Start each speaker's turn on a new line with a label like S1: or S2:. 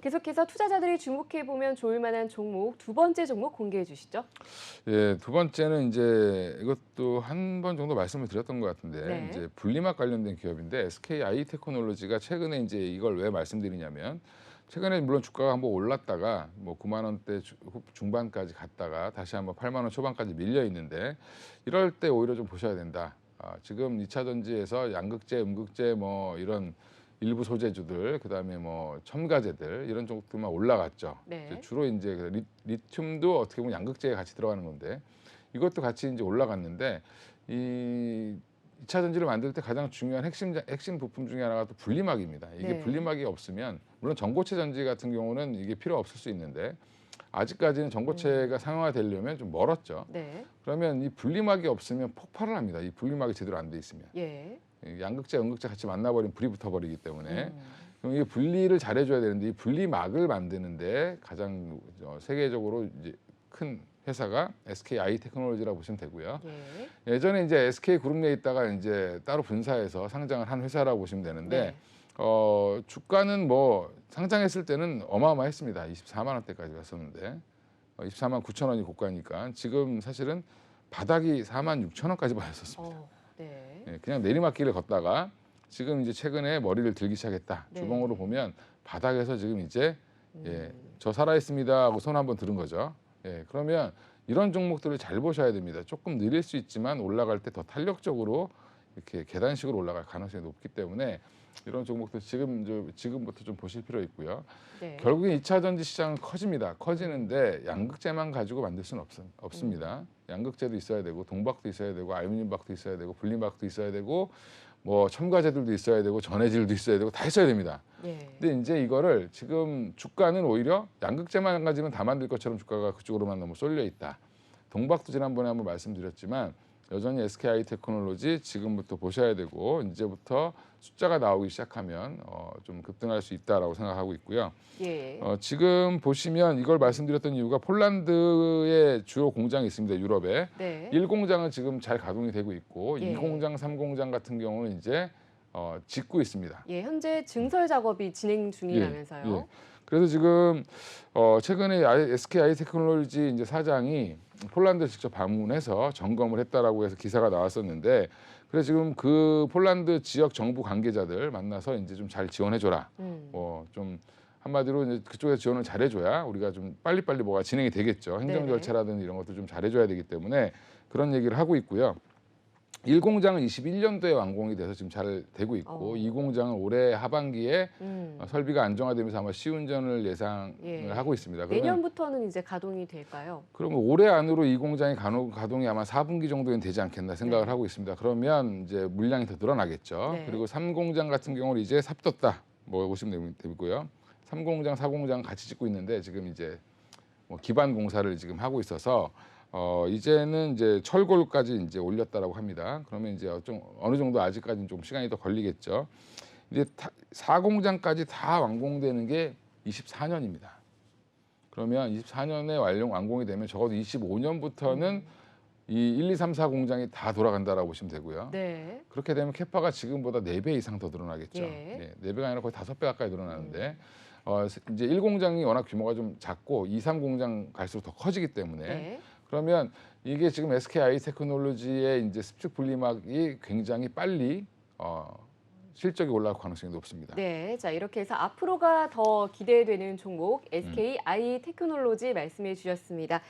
S1: 계속해서 투자자들이 주목해 보면 좋을 만한 종목 두 번째 종목 공개해 주시죠.
S2: 예, 두 번째는 이제 이것도 한 번 정도 말씀을 드렸던 것 같은데
S1: 네.
S2: 이제 분리막 관련된 기업인데 SK 아이 테크놀로지가 최근에 이제 이걸 왜 말씀드리냐면 최근에 물론 주가가 한번 올랐다가 뭐 9만 원대 중반까지 갔다가 다시 한번 8만 원 초반까지 밀려 있는데 이럴 때 오히려 좀 보셔야 된다. 아, 지금 2차 전지에서 양극재, 음극재 뭐 이런 일부 소재주들 그다음에 뭐 첨가제들 이런 쪽들만 올라갔죠.
S1: 네.
S2: 이제 주로 이제 그 리, 리튬도 어떻게 보면 양극재에 같이 들어가는 건데 이것도 같이 이제 올라갔는데 이 2차 전지를 만들 때 가장 중요한 핵심 자- 핵심 부품 중에 하나가 또 분리막입니다. 이게
S1: 네.
S2: 분리막이 없으면 물론 전고체 전지 같은 경우는 이게 필요 없을 수 있는데 아직까지는 전고체가 상용화되려면 좀 멀었죠.
S1: 네.
S2: 그러면 이 분리막이 없으면 폭발을 합니다. 이 분리막이 제대로 안 돼 있으면
S1: 예.
S2: 이 양극재, 음극재 같이 만나버리면 불이 붙어버리기 때문에
S1: 음.
S2: 그럼 이게 분리를 잘해줘야 되는데 이 분리막을 만드는데 가장 어, 세계적으로 이제 큰 회사가 SK 아이테크놀로지라고 보시면 되고요.
S1: 예.
S2: 예전에 이제 SK 그룹 내에 있다가 이제 따로 분사해서 상장을 한 회사라고 보시면 되는데
S1: 네.
S2: 어, 주가는 뭐 상장했을 때는 어마어마했습니다. 24만 원대까지 갔었는데 어, 24만 9천 원이 고가니까 지금 사실은 바닥이 4만 6천 원까지 빠졌었습니다.
S1: 어, 네.
S2: 예, 그냥 내리막길을 걷다가 지금 이제 최근에 머리를 들기 시작했다.
S1: 네.
S2: 주봉으로 보면 바닥에서 지금 이제 예,
S1: 음.
S2: 저 살아 있습니다 하고 손 한번 들은 거죠. 예, 그러면 이런 종목들을 잘 보셔야 됩니다. 조금 느릴 수 있지만 올라갈 때 더 탄력적으로 이렇게 계단식으로 올라갈 가능성이 높기 때문에 이런 종목들 지금 저, 지금부터 좀 보실 필요 있고요.
S1: 네.
S2: 결국엔 2차 전지 시장은 커집니다. 커지는데 양극재만 가지고 만들 수는 없, 없습니다. 양극재도 있어야 되고 동박도 있어야 되고 알루미늄박도 있어야 되고 분리박도 있어야 되고 뭐 첨가제들도 있어야 되고 전해질도 있어야 되고 다 있어야 됩니다.
S1: 예.
S2: 근데 이제 이거를 지금 주가는 오히려 양극재만 가지면 다 만들 것처럼 주가가 그쪽으로만 너무 쏠려 있다. 동박도 지난번에 한번 말씀드렸지만 여전히 SKI 테크놀로지 지금부터 보셔야 되고 이제부터 숫자가 나오기 시작하면 어, 좀 급등할 수 있다라고 생각하고 있고요.
S1: 예.
S2: 어, 지금 보시면 이걸 말씀드렸던 이유가 폴란드의 주요 공장이 있습니다. 유럽에
S1: 네.
S2: 1공장은 지금 잘 가동이 되고 있고
S1: 예.
S2: 2공장, 3공장 같은 경우는 이제 어, 짓고 있습니다.
S1: 예, 현재 증설 작업이 진행 중이라면서요.
S2: 예. 그래서 지금 어, 최근에 아이- SK 아이테크놀로지 이제 사장이 폴란드 직접 방문해서 점검을 했다라고 해서 기사가 나왔었는데 그래서 지금 그 폴란드 지역 정부 관계자들 만나서 이제 좀 잘 지원해 줘라.
S1: 음.
S2: 뭐좀 한마디로 이제 그쪽에 지원을 잘해줘야 우리가 좀 빨리빨리 뭐가 진행이 되겠죠. 행정. 절차라든지 이런 것도 좀 잘해줘야 되기 때문에 그런 얘기를 하고 있고요. 1공장은 21년도에 완공이 돼서 지금 잘 되고 있고
S1: 어.
S2: 이 2공장은 올해 하반기에
S1: 음.
S2: 어, 설비가 안정화되면서 아마 시운전을 예상을
S1: 예.
S2: 하고 있습니다. 그러면
S1: 내년부터는 이제 가동이 될까요?
S2: 그러면 올해 안으로 이 공장이 가동, 가동이 아마 4분기 정도는 되지 않겠나 생각을
S1: 네.
S2: 하고 있습니다. 그러면 이제 물량이 더 늘어나겠죠.
S1: 네.
S2: 그리고 3공장 같은 경우는 이제 삽뒀다. 뭐 보시면 되고요. 3공장, 4공장 같이 짓고 있는데 지금 이제 뭐 기반 공사를 지금 하고 있어서 어 이제는 이제 철골까지 이제 올렸다라고 합니다. 그러면 이제 좀 어느 정도 아직까지는 좀 시간이 더 걸리겠죠. 이제 타, 4공장까지 다 완공되는 게 24년입니다. 그러면 24년에 완공 완공이 되면 적어도 25년부터는 이 1, 2, 3, 4 공장이 다 돌아간다라고 보시면 되고요.
S1: 네.
S2: 그렇게 되면 캐파가 지금보다 4배 이상 더 늘어나겠죠.
S1: 예.
S2: 네, 4배가 아니라 거의 5배 가까이 늘어나는데 어, 이제 1공장이 워낙 규모가 좀 작고 2, 3공장 갈수록 더 커지기 때문에
S1: 네.
S2: 그러면 이게 지금 SK 아이테크놀로지의 이제 습축 분리막이 굉장히 빨리 어, 실적이 올라갈 가능성이 높습니다.
S1: 네. 자, 이렇게 해서 앞으로가 더 기대되는 종목 SK
S2: 음.
S1: 아이 테크놀로지 말씀해 주셨습니다.